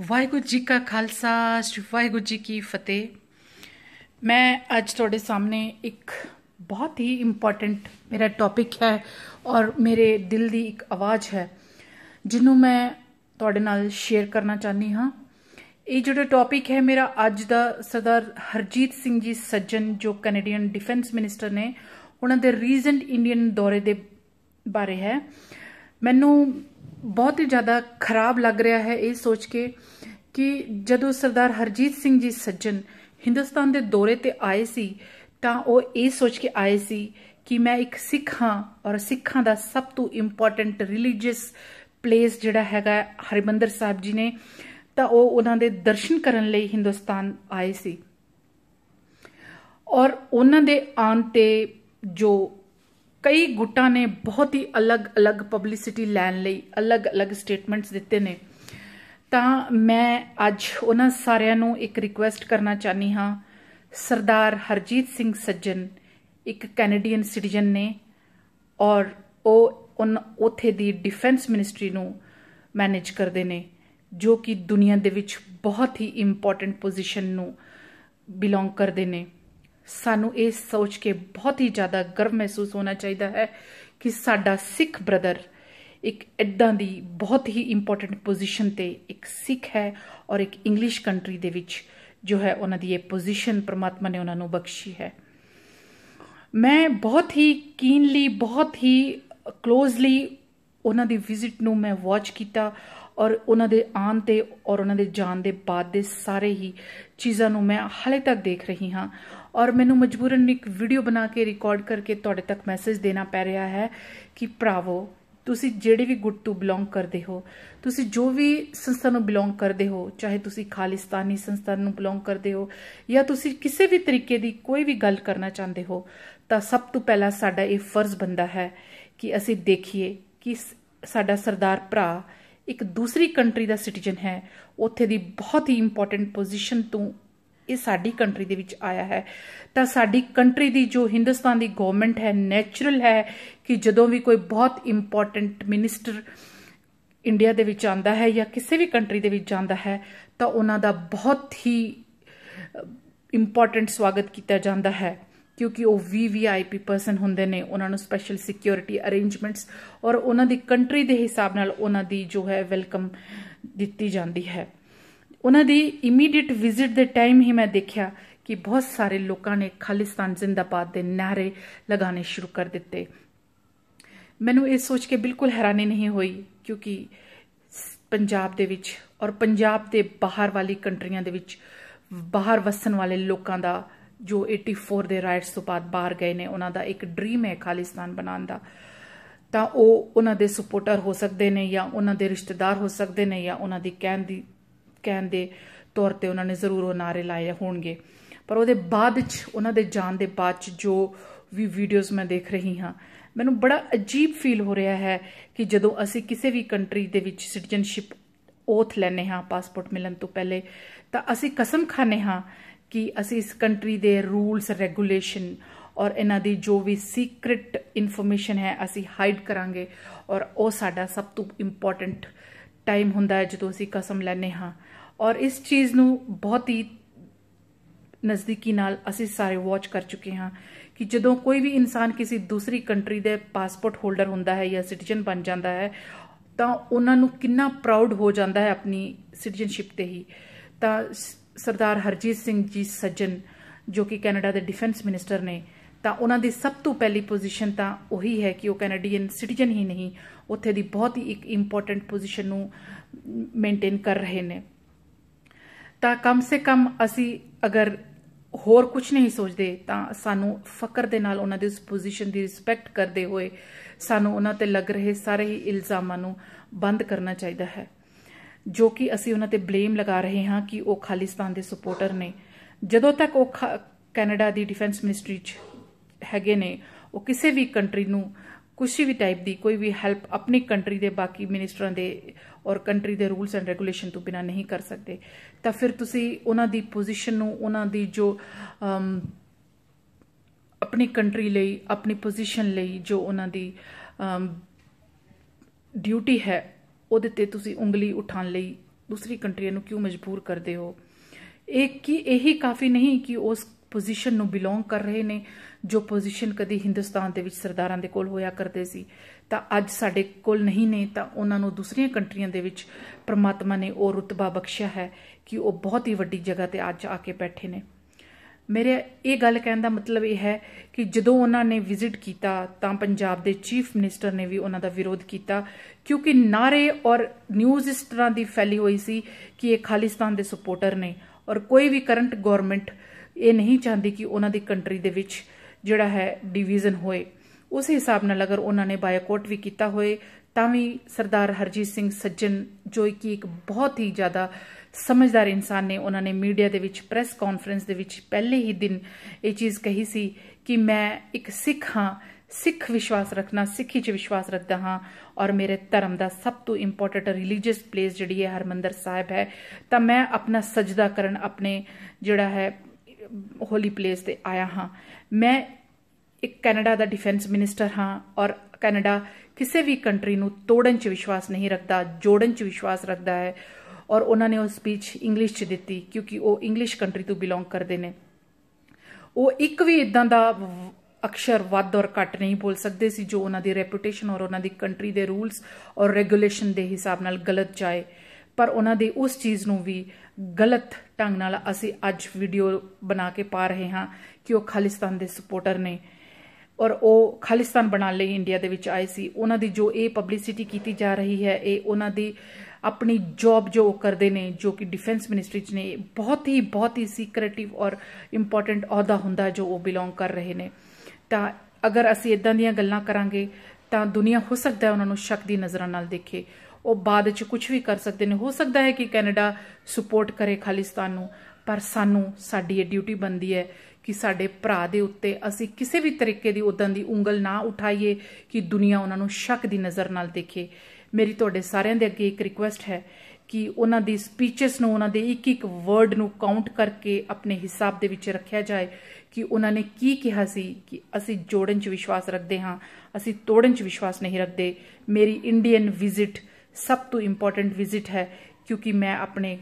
ਵਾਹਿਗੁਰੂ ਜੀ ਕਾ ਖਾਲਸਾ ਵਾਹਿਗੁਰੂ ਜੀ ਕੀ ਫਤਿਹ। ਮੈਂ ਅੱਜ ਤੁਹਾਡੇ ਸਾਹਮਣੇ ਇੱਕ ਬਹੁਤ ਹੀ ਇੰਪੋਰਟੈਂਟ ਮੇਰਾ ਟੌਪਿਕ ਹੈ ਔਰ ਮੇਰੇ ਦਿਲ ਦੀ ਇੱਕ ਆਵਾਜ਼ ਹੈ, ਜਿਹਨੂੰ ਮੈਂ ਤੁਹਾਡੇ ਨਾਲ ਸ਼ੇਅਰ ਕਰਨਾ ਚਾਹਨੀ ਹਾਂ। ਇਹ ਜਿਹੜਾ ਟੌਪਿਕ ਹੈ ਮੇਰਾ ਅੱਜ ਦਾ ਸਰਦਾਰ ਹਰਜੀਤ ਸਿੰਘ ਜੀ ਸੱਜਣ, ਜੋ ਕੈਨੇਡੀਅਨ ਡਿਫੈਂਸ ਮਿਨਿਸਟਰ ਨੇ, ਉਹਨਾਂ ਦੇ ਰੀਸੈਂਟ ਇੰਡੀਅਨ ਦੌਰੇ ਦੇ ਬਾਰੇ ਹੈ। ਮੈਨੂੰ ਬਹੁਤ ਹੀ ਜ਼ਿਆਦਾ ਖਰਾਬ ਲੱਗ ਰਿਹਾ ਹੈ ਇਹ ਸੋਚ ਕੇ ਕਿ ਜਦੋਂ ਸਰਦਾਰ ਹਰਜੀਤ ਸਿੰਘ ਜੀ ਸੱਜਣ ਹਿੰਦੁਸਤਾਨ ਦੇ ਦੌਰੇ ਤੇ ਆਏ ਸੀ, ਤਾਂ ਉਹ ਇਹ ਸੋਚ ਕੇ ਆਏ ਸੀ ਕਿ ਮੈਂ ਇੱਕ ਸਿੱਖ ਹਾਂ ਔਰ ਸਿੱਖਾਂ ਦਾ ਸਭ ਤੋਂ ਇੰਪੋਰਟੈਂਟ ਰਿਲੀਜੀਅਸ ਪਲੇਸ ਜਿਹੜਾ ਹੈਗਾ ਹਰਿਮੰਦਰ ਸਾਹਿਬ ਜੀ ਨੇ, ਤਾਂ ਉਹ ਉਹਨਾਂ ਦੇ ਦਰਸ਼ਨ ਕਰਨ ਲਈ ਹਿੰਦੁਸਤਾਨ ਆਏ ਸੀ। ਔਰ ਉਹਨਾਂ ਦੇ ਆਉਣ ਤੇ ਜੋ ਕਈ ਗੁੱਟਾਂ ਨੇ ਬਹੁਤ ਹੀ ਅਲੱਗ-ਅਲੱਗ ਪਬਲਿਸਿਟੀ ਲੈਣ ਲਈ ਅਲੱਗ-ਅਲੱਗ ਸਟੇਟਮੈਂਟਸ ਦਿੱਤੇ ਨੇ। ਤਾਂ ਮੈਂ ਅੱਜ ਉਹਨਾਂ ਸਾਰਿਆਂ ਨੂੰ ਇੱਕ ਰਿਕੁਐਸਟ ਕਰਨਾ ਚਾਹਨੀ ਹਾਂ। ਸਰਦਾਰ ਹਰਜੀਤ ਸਿੰਘ ਸੱਜਣ, ਇੱਕ ਕੈਨੇਡੀਅਨ ਸਿਟੀਜ਼ਨ ਨੇ ਔਰ ਉਹ ਉਥੇ ਦੀ ਡਿਫੈਂਸ ਮਿਨਿਸਟਰੀ ਨੂੰ ਮੈਨੇਜ ਕਰਦੇ ਨੇ, ਜੋ ਕਿ ਦੁਨੀਆ ਦੇ ਵਿੱਚ ਬਹੁਤ ਹੀ ਇੰਪੋਰਟੈਂਟ ਪੋਜੀਸ਼ਨ ਨੂੰ ਬਿਲੋਂਗ ਕਰਦੇ ਨੇ। ਸਾਨੂੰ ਇਹ ਸੋਚ ਕੇ ਬਹੁਤ ਹੀ ਜ਼ਿਆਦਾ ਗਰਵ ਮਹਿਸੂਸ ਹੋਣਾ ਚਾਹੀਦਾ ਹੈ ਕਿ ਸਾਡਾ ਸਿੱਖ ਬ੍ਰਦਰ ਇੱਕ ਇਦਾਂ ਦੀ ਬਹੁਤ ਹੀ ਇੰਪੋਰਟੈਂਟ ਪੋਜੀਸ਼ਨ ਤੇ ਇੱਕ ਸਿੱਖ ਹੈ ਔਰ ਇੱਕ ਇੰਗਲਿਸ਼ ਕੰਟਰੀ ਦੇ ਵਿੱਚ ਜੋ ਹੈ ਉਹਨਾਂ ਦੀ ਇਹ ਪੋਜੀਸ਼ਨ ਪ੍ਰਮਾਤਮਾ ਨੇ ਉਹਨਾਂ ਨੂੰ ਬਖਸ਼ੀ ਹੈ। ਮੈਂ ਬਹੁਤ ਹੀ ਕੀਨਲੀ ਬਹੁਤ ਹੀ ਕਲੋਜ਼ਲੀ ਉਹਨਾਂ ਦੀ ਵਿਜ਼ਿਟ ਨੂੰ ਮੈਂ ਵਾਚ ਕੀਤਾ ਔਰ ਉਹਨਾਂ ਦੇ ਆਉਣ ਤੇ ਔਰ ਉਹਨਾਂ ਦੇ ਜਾਣ ਦੇ ਬਾਅਦ ਦੇ ਸਾਰੇ ਹੀ ਚੀਜ਼ਾਂ ਨੂੰ ਮੈਂ ਹਾਲੇ ਤੱਕ ਦੇਖ ਰਹੀ ਹਾਂ ਔਰ ਮੈਨੂੰ ਮਜਬੂਰਨ ਇੱਕ ਵੀਡੀਓ ਬਣਾ ਕੇ ਰਿਕਾਰਡ ਕਰਕੇ ਤੁਹਾਡੇ ਤੱਕ ਮੈਸੇਜ ਦੇਣਾ ਪੈ ਰਿਹਾ ਹੈ ਕਿ ਭਰਾਵੋ, ਤੁਸੀਂ ਜਿਹੜੇ ਵੀ ਗੁੱਟ ਤੋਂ ਬਿਲੋਂਗ ਕਰਦੇ ਹੋ, ਤੁਸੀਂ ਜੋ ਵੀ ਸੰਸਥਾ ਨੂੰ ਬਿਲੋਂਗ ਕਰਦੇ ਹੋ, ਚਾਹੇ ਤੁਸੀਂ ਖਾਲਿਸਤਾਨੀ ਸੰਸਥਾ ਨੂੰ ਬਿਲੋਂਗ ਕਰਦੇ ਹੋ ਜਾਂ ਤੁਸੀਂ ਕਿਸੇ ਵੀ ਤਰੀਕੇ ਦੀ ਕੋਈ ਵੀ ਗੱਲ ਕਰਨਾ ਚਾਹੁੰਦੇ ਹੋ, ਤਾਂ ਸਭ ਤੋਂ ਪਹਿਲਾਂ ਸਾਡਾ ਇਹ ਫਰਜ਼ ਬੰਦਾ ਹੈ ਕਿ ਅਸੀਂ ਦੇਖੀਏ ਕਿ ਸਾਡਾ ਸਰਦਾਰ ਭਰਾ ਇੱਕ ਦੂਸਰੀ ਕੰਟਰੀ ਦਾ ਸਿਟੀਜ਼ਨ ਹੈ, ਉੱਥੇ ਦੀ ਬਹੁਤ ਹੀ ਇੰਪੋਰਟੈਂਟ ਪੋਜੀਸ਼ਨ ਤੋਂ ਇਹ ਸਾਡੀ ਕੰਟਰੀ ਦੇ ਵਿੱਚ ਆਇਆ ਹੈ। ਤਾਂ ਸਾਡੀ ਕੰਟਰੀ ਦੀ ਜੋ ਹਿੰਦੁਸਤਾਨ ਦੀ ਗਵਰਨਮੈਂਟ ਹੈ ਨੇਚਰਲ ਹੈ ਕਿ ਜਦੋਂ ਵੀ ਕੋਈ ਬਹੁਤ ਇੰਪੋਰਟੈਂਟ ਮਿਨਿਸਟਰ ਇੰਡੀਆ ਦੇ ਵਿੱਚ ਆਂਦਾ ਹੈ ਜਾਂ ਕਿਸੇ ਵੀ ਕੰਟਰੀ ਦੇ ਵਿੱਚ ਜਾਂਦਾ ਹੈ, ਤਾਂ ਉਹਨਾਂ ਦਾ ਬਹੁਤ ਹੀ ਇੰਪੋਰਟੈਂਟ ਸਵਾਗਤ ਕੀਤਾ ਜਾਂਦਾ ਹੈ। ਕਿਉਂਕਿ ਉਹ ਵੀਵੀਆਈਪੀ ਪਰਸਨ ਹੁੰਦੇ ਨੇ, ਉਹਨਾਂ ਨੂੰ ਸਪੈਸ਼ਲ ਸਿਕਿਉਰਿਟੀ ਅਰੇਂਜਮੈਂਟਸ ਔਰ ਉਹਨਾਂ ਦੀ ਕੰਟਰੀ ਦੇ ਹਿਸਾਬ ਨਾਲ ਉਹਨਾਂ ਦੀ ਜੋ ਹੈ ਵੈਲਕਮ ਦਿੱਤੀ ਜਾਂਦੀ ਹੈ। ਉਹਨਾਂ ਦੀ ਇਮੀਡੀਏਟ ਵਿਜ਼ਿਟ ਦੇ ਟਾਈਮ ਹੀ ਮੈਂ ਦੇਖਿਆ ਕਿ ਬਹੁਤ ਸਾਰੇ ਲੋਕਾਂ ਨੇ ਖਾਲਿਸਤਾਨ ਜ਼ਿੰਦਾਬਾਦ ਦੇ ਨਾਰੇ ਲਗਾਉਣੇ ਸ਼ੁਰੂ ਕਰ ਦਿੱਤੇ। ਮੈਨੂੰ ਇਹ ਸੋਚ ਕੇ ਬਿਲਕੁਲ ਹੈਰਾਨੀ ਨਹੀਂ ਹੋਈ ਕਿਉਂਕਿ ਪੰਜਾਬ ਦੇ ਵਿੱਚ ਔਰ ਪੰਜਾਬ ਦੇ ਬਾਹਰ ਵਾਲੀ ਕੰਟਰੀਆਂ ਦੇ ਵਿੱਚ ਬਾਹਰ ਵਸਣ ਵਾਲੇ ਲੋਕਾਂ ਦਾ ਜੋ 84 ਦੇ ਰਾਈਟਸ ਤੋਂ ਬਾਅਦ ਬਾਹਰ ਗਏ ਨੇ, ਉਹਨਾਂ ਦਾ ਇੱਕ ਡ੍ਰੀਮ ਹੈ ਖਾਲਿਸਤਾਨ ਬਣਾਉਣ ਦਾ। ਤਾਂ ਉਹ ਉਹਨਾਂ ਦੇ ਸਪੋਰਟਰ ਹੋ ਸਕਦੇ ਨੇ ਜਾਂ ਉਹਨਾਂ ਦੇ ਰਿਸ਼ਤੇਦਾਰ ਹੋ ਸਕਦੇ ਨੇ ਜਾਂ ਉਹਨਾਂ ਦੀ ਕਹਿਣ ਦੀ ਕਹਿਣ ਦੇ ਤੌਰ ਤੇ ਉਹਨਾਂ ਨੇ ਜ਼ਰੂਰ ਉਹ ਨਾਰੇ ਲਾਏ ਹੋਣਗੇ। ਪਰ ਉਹਦੇ ਬਾਅਦ ਵਿੱਚ ਉਹਨਾਂ ਦੇ ਜਾਣ ਦੇ ਬਾਅਦ ਚ ਜੋ ਵੀ ਵੀਡੀਓਜ਼ ਮੈਂ ਦੇਖ ਰਹੀ ਹਾਂ, ਮੈਨੂੰ ਬੜਾ ਅਜੀਬ ਫੀਲ ਹੋ ਰਿਹਾ ਹੈ ਕਿ ਜਦੋਂ ਅਸੀਂ ਕਿਸੇ ਵੀ ਕੰਟਰੀ ਦੇ ਵਿੱਚ ਸਿਟੀਜ਼ਨਸ਼ਿਪ ਓਥ ਲੈਨੇ ਹਾਂ ਪਾਸਪੋਰਟ ਮਿਲਣ ਤੋਂ ਪਹਿਲੇ, ਤਾਂ ਅਸੀਂ ਕਸਮ ਖਾਣੇ ਹਾਂ ਕਿ ਅਸੀਂ ਇਸ ਕੰਟਰੀ ਦੇ ਰੂਲਸ ਰੈਗੂਲੇਸ਼ਨ ਔਰ ਇਹਨਾਂ ਦੀ ਜੋ ਵੀ ਸੀਕ੍ਰੀਟ ਇਨਫੋਰਮੇਸ਼ਨ ਹੈ, ਅਸੀਂ ਹਾਈਡ ਕਰਾਂਗੇ ਔਰ ਉਹ ਸਾਡਾ ਸਭ ਤੋਂ ਇੰਪੋਰਟੈਂਟ ਟਾਈਮ ਹੁੰਦਾ ਹੈ ਜਦੋਂ ਅਸੀਂ ਕਸਮ ਲੈਨੇ ਹਾਂ। ਔਰ ਇਸ ਚੀਜ਼ ਨੂੰ ਬਹੁਤ ਹੀ ਨਜ਼ਦੀਕੀ ਨਾਲ ਅਸੀਂ ਸਾਰੇ ਵਾਚ ਕਰ ਚੁੱਕੇ ਹਾਂ ਕਿ ਜਦੋਂ ਕੋਈ ਵੀ ਇਨਸਾਨ ਕਿਸੇ ਦੂਸਰੀ ਕੰਟਰੀ ਦੇ ਪਾਸਪੋਰਟ ਹੋਲਡਰ ਹੁੰਦਾ ਹੈ ਜਾਂ ਸਿਟੀਜ਼ਨ ਬਣ ਜਾਂਦਾ ਹੈ, ਤਾਂ ਉਹਨਾਂ ਨੂੰ ਕਿੰਨਾ ਪ੍ਰਾਊਡ ਹੋ ਜਾਂਦਾ ਹੈ ਆਪਣੀ ਸਿਟੀਜ਼ਨਸ਼ਿਪ ਤੇ ਹੀ। ਤਾਂ ਸਰਦਾਰ ਹਰਜੀਤ ਸਿੰਘ ਜੀ ਸੱਜਣ, ਜੋ ਕਿ ਕੈਨੇਡਾ ਦੇ ਡਿਫੈਂਸ ਮਿਨਿਸਟਰ ਨੇ ਤਾਂ ਉਹਨਾਂ ਦੀ ਸਭ ਤੋਂ ਪਹਿਲੀ ਪੋਜੀਸ਼ਨ ਤਾਂ ਉਹੀ ਹੈ ਕਿ ਉਹ ਕੈਨੇਡੀਅਨ ਸਿਟੀਜ਼ਨ ਹੀ ਨਹੀਂ, ਉੱਥੇ ਦੀ ਬਹੁਤ ਹੀ ਇੱਕ ਇੰਪੋਰਟੈਂਟ ਪੋਜੀਸ਼ਨ ਨੂੰ ਮੇਨਟੇਨ ਕਰ ਰਹੇ ਨੇ। ਤਾਂ ਕਮ ਸੇ ਕਮ ਅਸੀਂ ਅਗਰ ਹੋਰ ਕੁਝ ਨਹੀਂ ਸੋਚਦੇ, ਤਾਂ ਸਾਨੂੰ ਫਕਰ ਦੇ ਨਾਲ ਉਹਨਾਂ ਦੀ ਉਸ ਪੋਜੀਸ਼ਨ ਦੀ ਰਿਸਪੈਕਟ ਕਰਦੇ ਹੋਏ ਸਾਨੂੰ ਉਹਨਾਂ ਤੇ ਲੱਗ ਰਹੇ ਸਾਰੇ ਹੀ ਇਲਜ਼ਾਮਾਂ ਨੂੰ ਬੰਦ ਕਰਨਾ ਚਾਹੀਦਾ ਹੈ, ਜੋ ਕਿ ਅਸੀਂ ਉਹਨਾਂ ਤੇ ਬਲੇਮ ਲਗਾ ਰਹੇ ਹਾਂ ਕਿ ਉਹ ਖਾਲਿਸਤਾਨ ਦੇ ਸਪੋਰਟਰ ਨੇ। ਜਦੋਂ ਤੱਕ ਉਹ ਕੈਨੇਡਾ ਦੀ ਡਿਫੈਂਸ ਮਿਨਿਸਟਰੀ 'ਚ ਹੈਗੇ ਨੇ, ਉਹ ਕਿਸੇ ਵੀ ਕੰਟਰੀ ਨੂੰ ਕੁਛ ਵੀ ਟਾਈਪ ਦੀ ਕੋਈ ਵੀ ਹੈਲਪ ਆਪਣੀ ਕੰਟਰੀ ਦੇ ਬਾਕੀ ਮਿਨਿਸਟਰਾਂ ਦੇ ਔਰ ਕੰਟਰੀ ਦੇ ਰੂਲਸ ਐਂਡ ਰੈਗੂਲੇਸ਼ਨ ਤੋਂ ਬਿਨਾ ਨਹੀਂ ਕਰ ਸਕਦੇ। ਤਾਂ ਫਿਰ ਤੁਸੀਂ ਉਹਨਾਂ ਦੀ ਪੋਜੀਸ਼ਨ ਨੂੰ, ਉਹਨਾਂ ਦੀ ਜੋ ਆਪਣੀ ਕੰਟਰੀ ਲਈ, ਆਪਣੀ ਪੋਜੀਸ਼ਨ ਲਈ ਜੋ ਉਹਨਾਂ ਦੀ ਡਿਊਟੀ ਹੈ, ਉਹਦੇ ਤੇ ਤੁਸੀਂ ਉਂਗਲੀ ਉਠਾਉਣ ਲਈ ਦੂਸਰੀ ਕੰਟਰੀਆਂ ਨੂੰ ਕਿਉਂ ਮਜਬੂਰ ਕਰਦੇ ਹੋ? ਇਹ ਕੀ, ਇਹੀ ਕਾਫੀ ਨਹੀਂ ਕਿ ਉਸ ਪੋਜੀਸ਼ਨ ਨੂੰ ਬਿਲੋਂਗ ਕਰ ਰਹੇ ਨੇ, ਜੋ ਪੋਜੀਸ਼ਨ ਕਦੀ ਹਿੰਦੁਸਤਾਨ ਦੇ ਵਿੱਚ ਸਰਦਾਰਾਂ ਦੇ ਕੋਲ ਹੋਇਆ ਕਰਦੇ ਸੀ। ਤਾਂ ਅੱਜ ਸਾਡੇ ਕੋਲ ਨਹੀਂ ਨੇ, ਤਾਂ ਉਹਨਾਂ ਨੂੰ ਦੂਸਰੀਆਂ ਕੰਟਰੀਆਂ ਦੇ ਵਿੱਚ ਪ੍ਰਮਾਤਮਾ ਨੇ ਉਹ ਰਤਬਾ ਬਖਸ਼ਿਆ ਹੈ ਕਿ ਉਹ ਬਹੁਤ ਹੀ ਵੱਡੀ ਜਗ੍ਹਾ ਤੇ ਅੱਜ ਆ ਕੇ ਬੈਠੇ ਨੇ। ਮੇਰੇ ਇਹ ਗੱਲ ਕਹਿਣ ਦਾ ਮਤਲਬ ਇਹ ਹੈ ਕਿ ਜਦੋਂ ਉਹਨਾਂ ਨੇ ਵਿਜ਼ਿਟ ਕੀਤਾ, ਤਾਂ ਪੰਜਾਬ ਦੇ ਚੀਫ ਮਿਨਿਸਟਰ ਨੇ ਵੀ ਉਹਨਾਂ ਦਾ ਵਿਰੋਧ ਕੀਤਾ, ਕਿਉਂਕਿ ਨਾਰੇ ਔਰ ਨਿਊਜ਼ ਇਸ ਤਰ੍ਹਾਂ ਦੀ ਫੈਲੀ ਹੋਈ ਸੀ ਕਿ ਇਹ ਖਾਲਿਸਤਾਨ ਦੇ ਸਪੋਰਟਰ ਨੇ ਔਰ ਕੋਈ ਵੀ ਕਰੰਟ ਗਵਰਨਮੈਂਟ ਇਹ ਨਹੀਂ ਚਾਹੁੰਦੀ ਕਿ ਉਹਨਾਂ ਦੀ ਕੰਟਰੀ ਦੇ ਵਿੱਚ ਜਿਹੜਾ ਹੈ ਡਿਵੀਜ਼ਨ ਹੋਏ। ਉਸ ਹਿਸਾਬ ਨਾਲ ਅਗਰ ਉਹਨਾਂ ਨੇ ਬਾਇਕੋਟ ਵੀ ਕੀਤਾ ਹੋਏ, ਤਾਂ ਵੀ ਸਰਦਾਰ ਹਰਜੀਤ ਸਿੰਘ ਸੱਜਣ, ਜੋ ਕਿ ਇੱਕ ਬਹੁਤ ਹੀ ਜ਼ਿਆਦਾ ਸਮਝਦਾਰ ਇਨਸਾਨ ਨੇ, ਉਹਨਾਂ ਨੇ ਮੀਡੀਆ ਦੇ ਵਿੱਚ ਪ੍ਰੈਸ ਕਾਨਫਰੰਸ ਦੇ ਵਿੱਚ ਪਹਿਲੇ ਹੀ ਦਿਨ ਇਹ ਚੀਜ਼ ਕਹੀ ਸੀ ਕਿ ਮੈਂ ਇੱਕ ਸਿੱਖ ਹਾਂ, ਸਿੱਖ ਵਿਸ਼ਵਾਸ ਰੱਖਣਾ, ਸਿੱਖੀ 'ਚ ਵਿਸ਼ਵਾਸ ਰੱਖਦਾ ਹਾਂ ਔਰ ਮੇਰੇ ਧਰਮ ਦਾ ਸਭ ਤੋਂ ਇੰਪੋਰਟੈਂਟ ਰਿਲੀਜੀਅਸ ਪਲੇਸ ਜਿਹੜੀ ਹੈ ਹਰਮੰਦਰ ਸਾਹਿਬ ਹੈ। ਤਾਂ ਮੈਂ ਆਪਣਾ ਸਜਦਾ ਕਰਨ, ਆਪਣੇ ਜਿਹੜਾ ਹੈ ਹੋਲੀ ਪਲੇਸ ਤੇ ਆਇਆ ਹਾਂ। ਮੈਂ ਇੱਕ ਕੈਨੇਡਾ ਦਾ ਡਿਫੈਂਸ ਮਿਨਿਸਟਰ ਹਾਂ ਔਰ ਕੈਨੇਡਾ ਕਿਸੇ ਵੀ ਕੰਟਰੀ ਨੂੰ ਤੋੜਨ 'ਚ ਵਿਸ਼ਵਾਸ ਨਹੀਂ ਰੱਖਦਾ, ਜੋੜਨ 'ਚ ਵਿਸ਼ਵਾਸ ਰੱਖਦਾ ਹੈ ਔਰ ਉਹਨਾਂ ਨੇ ਉਹ ਸਪੀਚ ਇੰਗਲਿਸ਼ 'ਚ ਦਿੱਤੀ ਕਿਉਂਕਿ ਉਹ ਇੰਗਲਿਸ਼ ਕੰਟਰੀ ਤੋਂ ਬਿਲੋਂਗ ਕਰਦੇ ਨੇ। ਉਹ ਇੱਕ ਵੀ ਇਦਾਂ ਦਾ ਅਕਸ਼ਰ ਵੱਧ ਔਰ ਘੱਟ ਨਹੀਂ ਬੋਲ ਸਕਦੇ ਸੀ ਜੋ ਉਹਨਾਂ ਦੀ ਰੈਪੂਟੇਸ਼ਨ ਔਰ ਉਹਨਾਂ ਦੀ ਕੰਟਰੀ ਦੇ ਰੂਲਸ ਔਰ ਰੈਗੂਲੇਸ਼ਨ ਦੇ ਹਿਸਾਬ ਨਾਲ ਗਲਤ ਜਾਏ। ਪਰ ਉਹਨਾਂ ਦੀ ਉਸ ਚੀਜ਼ ਨੂੰ ਵੀ ਗਲਤ ਢੰਗ ਨਾਲ ਅਸੀਂ ਅੱਜ ਵੀਡੀਓ ਬਣਾ ਕੇ ਪਾ ਰਹੇ ਹਾਂ ਕਿ ਉਹ ਖਾਲਿਸਤਾਨ ਦੇ ਸਪੋਰਟਰ ਨੇ। ਔਰ ਉਹ ਖਾਲਿਸਤਾਨ ਬਣਾਉਣ ਲਈ ਇੰਡੀਆ ਦੇ ਵਿੱਚ ਆਏ ਸੀ। ਉਹਨਾਂ ਦੀ ਜੋ ਇਹ ਪਬਲਿਸਿਟੀ ਕੀਤੀ ਜਾ ਰਹੀ ਹੈ, ਇਹ ਉਹਨਾਂ ਦੀ ਆਪਣੀ ਜੌਬ ਜੋ ਉਹ ਕਰਦੇ ਨੇ, ਜੋ ਕਿ ਡਿਫੈਂਸ ਮਿਨਿਸਟਰੀ ਚ ਨੇ ਬਹੁਤ ਹੀ ਬਹੁਤ ਹੀ ਸੀਕ੍ਰੀਟਿਵ ਔਰ ਇੰਪੋਰਟੈਂਟ ਅਹੁਦਾ ਹੁੰਦਾ ਜੋ ਉਹ ਬਿਲੋਂਗ ਕਰ ਰਹੇ ਨੇ। ਤਾਂ ਅਗਰ ਅਸੀਂ ਇਦਾਂ ਦੀਆਂ ਗੱਲਾਂ ਕਰਾਂਗੇ, ਤਾਂ ਦੁਨੀਆ ਹੋ ਸਕਦਾ ਹੈ ਉਹਨਾਂ ਨੂੰ ਸ਼ੱਕ ਦੀ ਨਜ਼ਰਾਂ ਨਾਲ ਦੇਖੇ। ਉਹ ਬਾਅਦ ਵਿੱਚ ਕੁਝ ਵੀ ਕਰ ਸਕਦੇ ਨੇ। ਹੋ ਸਕਦਾ ਹੈ ਕਿ ਕੈਨੇਡਾ ਸਪੋਰਟ ਕਰੇ ਖਾਲਿਸਤਾਨ ਨੂੰ, ਪਰ ਸਾਨੂੰ ਸਾਡੀ ਇਹ ਡਿਊਟੀ ਬਣਦੀ ਹੈ ਕਿ ਸਾਡੇ ਭਰਾ ਦੇ ਉੱਤੇ ਅਸੀਂ ਕਿਸੇ ਵੀ ਤਰੀਕੇ ਦੀ ਉਦਾਂ ਦੀ ਉਂਗਲ ਨਾ ਉਠਾਈਏ ਕਿ ਦੁਨੀਆ ਉਹਨਾਂ ਨੂੰ ਸ਼ੱਕ ਦੀ ਨਜ਼ਰ ਨਾਲ ਦੇਖੇ। ਮੇਰੀ ਤੁਹਾਡੇ ਸਾਰਿਆਂ ਦੇ ਅੱਗੇ ਇੱਕ ਰਿਕੁਐਸਟ ਹੈ ਕਿ ਉਹਨਾਂ ਦੀ ਸਪੀਚਸ ਨੂੰ, ਉਹਨਾਂ ਦੇ ਇੱਕ ਇੱਕ ਵਰਡ ਨੂੰ ਕਾਊਂਟ ਕਰਕੇ ਆਪਣੇ ਹਿਸਾਬ ਦੇ ਵਿੱਚ ਰੱਖਿਆ ਜਾਏ ਕਿ ਉਹਨਾਂ ਨੇ ਕੀ ਕਿਹਾ ਸੀ ਕਿ ਅਸੀਂ ਜੋੜਨ 'ਚ ਵਿਸ਼ਵਾਸ ਰੱਖਦੇ ਹਾਂ, ਅਸੀਂ ਤੋੜਨ 'ਚ ਵਿਸ਼ਵਾਸ ਨਹੀਂ ਰੱਖਦੇ। ਮੇਰੀ ਇੰਡੀਅਨ ਵਿਜ਼ਿਟ ਸਭ ਤੋਂ ਇੰਪੋਰਟੈਂਟ ਵਿਜ਼ਿਟ ਹੈ, ਕਿਉਂਕਿ ਮੈਂ ਆਪਣੇ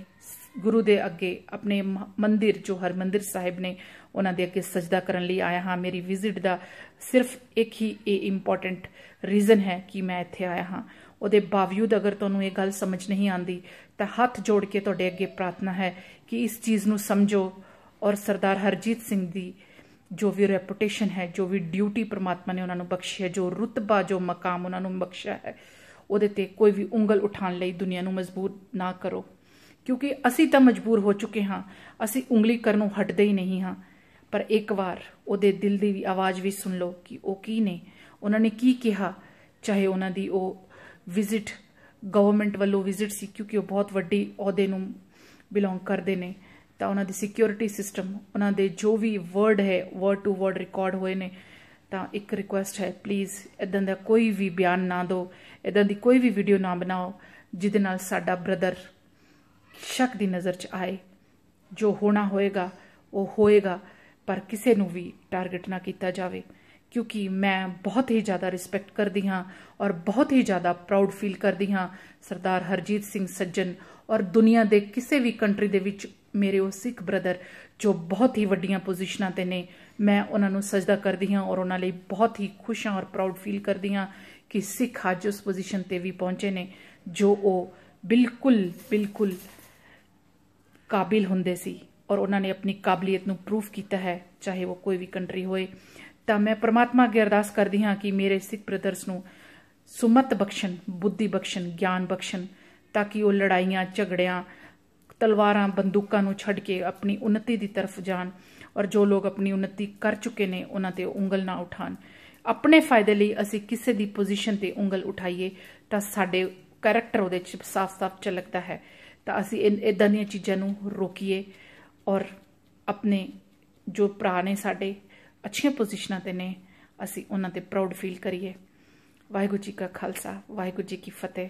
ਗੁਰੂ ਦੇ ਅੱਗੇ, ਆਪਣੇ ਮੰਦਿਰ, ਜੋ ਹਰਮੰਦਿਰ ਸਾਹਿਬ ਨੇ ਉਹਨਾਂ ਦੇ ਅੱਗੇ ਸਜਦਾ ਕਰਨ ਲਈ ਆਇਆ ਹਾਂ, ਮੇਰੀ ਵਿਜ਼ਿਟ ਦਾ ਸਿਰਫ ਇੱਕ ਹੀ ਇਹ ਇੰਪੋਰਟੈਂਟ ਰੀਜ਼ਨ ਹੈ ਕਿ ਮੈਂ ਇੱਥੇ ਆਇਆ ਹਾਂ। ਉਹਦੇ ਬਾਵਜੂਦ ਅਗਰ ਤੁਹਾਨੂੰ ਇਹ ਗੱਲ ਸਮਝ ਨਹੀਂ ਆਂਦੀ ਤਾਂ ਹੱਥ ਜੋੜ ਕੇ ਤੁਹਾਡੇ ਅੱਗੇ ਪ੍ਰਾਰਥਨਾ ਹੈ ਕਿ ਇਸ ਚੀਜ਼ ਨੂੰ ਸਮਝੋ ਔਰ ਸਰਦਾਰ ਹਰਜੀਤ ਸਿੰਘ ਦੀ ਜੋ ਵੀ ਰੈਪੂਟੇਸ਼ਨ ਹੈ, ਜੋ ਵੀ ਡਿਊਟੀ ਪ੍ਰਮਾਤਮਾ ਨੇ ਉਹਨਾਂ ਨੂੰ ਬਖਸ਼ਿਆ ਜੋ ਰੁਤਬਾ, ਜੋ ਮਕਾਮ ਉਹਨਾਂ ਨੂੰ ਬਖਸ਼ਿਆ ਹੈ ਉਹਦੇ ਤੇ ਕੋਈ ਵੀ ਉਂਗਲ ਉਠਾਉਣ ਲਈ ਦੁਨੀਆ ਨੂੰ ਮਜਬੂਰ ਨਾ ਕਰੋ। ਕਿਉਂਕਿ ਅਸੀਂ ਤਾਂ ਮਜਬੂਰ ਹੋ ਚੁੱਕੇ ਹਾਂ। ਅਸੀਂ ਉਂਗਲੀ ਕਰਨੋਂ ਹਟਦੇ ਹੀ ਨਹੀਂ ਹਾਂ। ਪਰ ਇੱਕ ਵਾਰ ਉਹਦੇ ਦਿਲ ਦੀ ਵੀ ਆਵਾਜ਼ ਵੀ ਸੁਣ ਲਓ ਕਿ ਉਹ ਕੀ ਨੇ। ਉਹਨਾਂ ਨੇ ਕੀ ਕਿਹਾ? ਚਾਹੇ ਉਹਨਾਂ ਦੀ ਉਹ ਵਿਜ਼ਿਟ ਗਵਰਨਮੈਂਟ ਵੱਲੋਂ ਵਿਜ਼ਿਟ ਸੀ, ਕਿਉਂਕਿ ਉਹ ਬਹੁਤ ਵੱਡੀ ਅਹੁਦੇ ਨੂੰ ਬਿਲੋਂਗ ਕਰਦੇ ਨੇ। ਤਾਂ ਉਹਨਾਂ ਦੀ ਸਿਕਿਉਰਿਟੀ ਸਿਸਟਮ ਉਹਨਾਂ ਦੇ ਜੋ ਵੀ ਵਰਡ ਹੈ ਵਰਡ ਟੂ ਵਰਡ ਰਿਕਾਰਡ ਹੋਏ ਨੇ, ਤਾਂ ਇੱਕ ਰਿਕੁਐਸਟ ਹੈ ਪਲੀਜ਼ ਇਦਾਂ ਦਾ ਕੋਈ ਵੀ ਬਿਆਨ ਨਾ ਦਿਓ। ਇਦਾਂ ਦੀ ਕੋਈ ਵੀ ਵੀਡੀਓ ਨਾ ਬਣਾਓ, ਜਿਹਦੇ ਨਾਲ ਸਾਡਾ ਬ੍ਰਦਰ ਸ਼ੱਕ ਦੀ ਨਜ਼ਰ 'ਚ ਆਏ। ਜੋ ਹੋਣਾ ਹੋਏਗਾ, ਉਹ ਹੋਏਗਾ, ਪਰ ਕਿਸੇ ਨੂੰ ਵੀ ਟਾਰਗੇਟ ਨਾ ਕੀਤਾ ਜਾਵੇ। ਕਿਉਂਕਿ ਮੈਂ ਬਹੁਤ ਹੀ ਜ਼ਿਆਦਾ ਰਿਸਪੈਕਟ ਕਰਦੀ ਹਾਂ ਔਰ ਬਹੁਤ ਹੀ ਜ਼ਿਆਦਾ ਪ੍ਰਾਊਡ ਫੀਲ ਕਰਦੀ ਹਾਂ ਸਰਦਾਰ ਹਰਜੀਤ ਸਿੰਘ ਸੱਜਣ ਔਰ ਦੁਨੀਆ ਦੇ ਕਿਸੇ ਵੀ ਕੰਟਰੀ ਦੇ ਵਿੱਚ ਮੇਰੇ ਉਹ ਸਿੱਖ ਬ੍ਰਦਰ ਜੋ ਬਹੁਤ ਹੀ ਵੱਡੀਆਂ ਪੋਜੀਸ਼ਨਾਂ ਤੇ ਨੇ। ਮੈਂ ਉਹਨਾਂ ਨੂੰ ਸਜਦਾ ਕਰਦੀ ਹਾਂ ਔਰ ਉਹਨਾਂ ਲਈ ਬਹੁਤ ਹੀ ਖੁਸ਼ ਹਾਂ ਔਰ ਪ੍ਰਾਊਡ ਫੀਲ ਕਰਦੀ ਹਾਂ ਕਿ ਸਿੱਖ ਅੱਜ ਉਸ ਪੋਜੀਸ਼ਨ ਤੇ ਵੀ ਪਹੁੰਚੇ ਨੇ ਜੋ ਉਹ ਬਿਲਕੁਲ ਬਿਲਕੁਲ ਕਾਬਿਲ ਹੁੰਦੇ ਸੀ ਔਰ ਉਹਨਾਂ ਨੇ ਆਪਣੀ ਕਾਬਲੀਅਤ ਨੂੰ ਪ੍ਰੂਫ ਕੀਤਾ ਹੈ, ਚਾਹੇ ਉਹ ਕੋਈ ਵੀ ਕੰਟਰੀ ਹੋਏ। ਤਾਂ ਮੈਂ ਪ੍ਰਮਾਤਮਾ ਅੱਗੇ ਅਰਦਾਸ ਕਰਦੀ ਹਾਂ ਕਿ ਮੇਰੇ ਸਿੱਖ ਬ੍ਰਦਰਸ ਨੂੰ ਸੁਮਤ ਬਖਸ਼ਣ, ਬੁੱਧੀ ਬਖਸ਼ਣ, ਗਿਆਨ ਬਖਸ਼ਣ, ਤਾਂ ਕਿ ਉਹ ਲੜਾਈਆਂ, ਝਗੜਿਆਂ, ਤਲਵਾਰਾਂ, ਬੰਦੂਕਾਂ ਨੂੰ ਛੱਡ ਕੇ ਆਪਣੀ ਉન્નਤੀ ਦੀ ਤਰਫ ਜਾਣ ਔਰ ਜੋ ਲੋਕ ਆਪਣੀ ਉન્નਤੀ ਕਰ ਚੁੱਕੇ ਨੇ, ਉਹਨਾਂ ਤੇ ਉਂਗਲ ਨਾ ਉਠਾਣ। ਆਪਣੇ ਫਾਇਦੇ ਲਈ ਅਸੀਂ ਕਿਸੇ ਦੀ ਪੋਜੀਸ਼ਨ ਤੇ ਉਂਗਲ ਉਠਾਈਏ, ਤਾਂ ਸਾਡੇ ਕੈਰੈਕਟਰ ਉਹਦੇ ਚ ਸਾਫ਼-ਸਾਫ਼ ਝਲਕਦਾ ਹੈ। ਤਾਂ ਅਸੀਂ ਇਦਾਂ ਦੀਆਂ ਚੀਜ਼ਾਂ ਨੂੰ ਰੋਕੀਏ ਔਰ ਆਪਣੇ ਜੋ ਭਰਾ ਨੇ ਸਾਡੇ, ਅੱਛੀਆਂ ਪੋਜੀਸ਼ਨਾਂ ਤੇ ਨੇ, ਅਸੀਂ ਉਹਨਾਂ ਤੇ ਪ੍ਰਾਊਡ ਫੀਲ ਕਰੀਏ। ਵਾਹਿਗੁਰੂ ਜੀ ਕਾ ਖਾਲਸਾ, ਵਾਹਿਗੁਰੂ ਜੀ ਕੀ ਫਤਿਹ।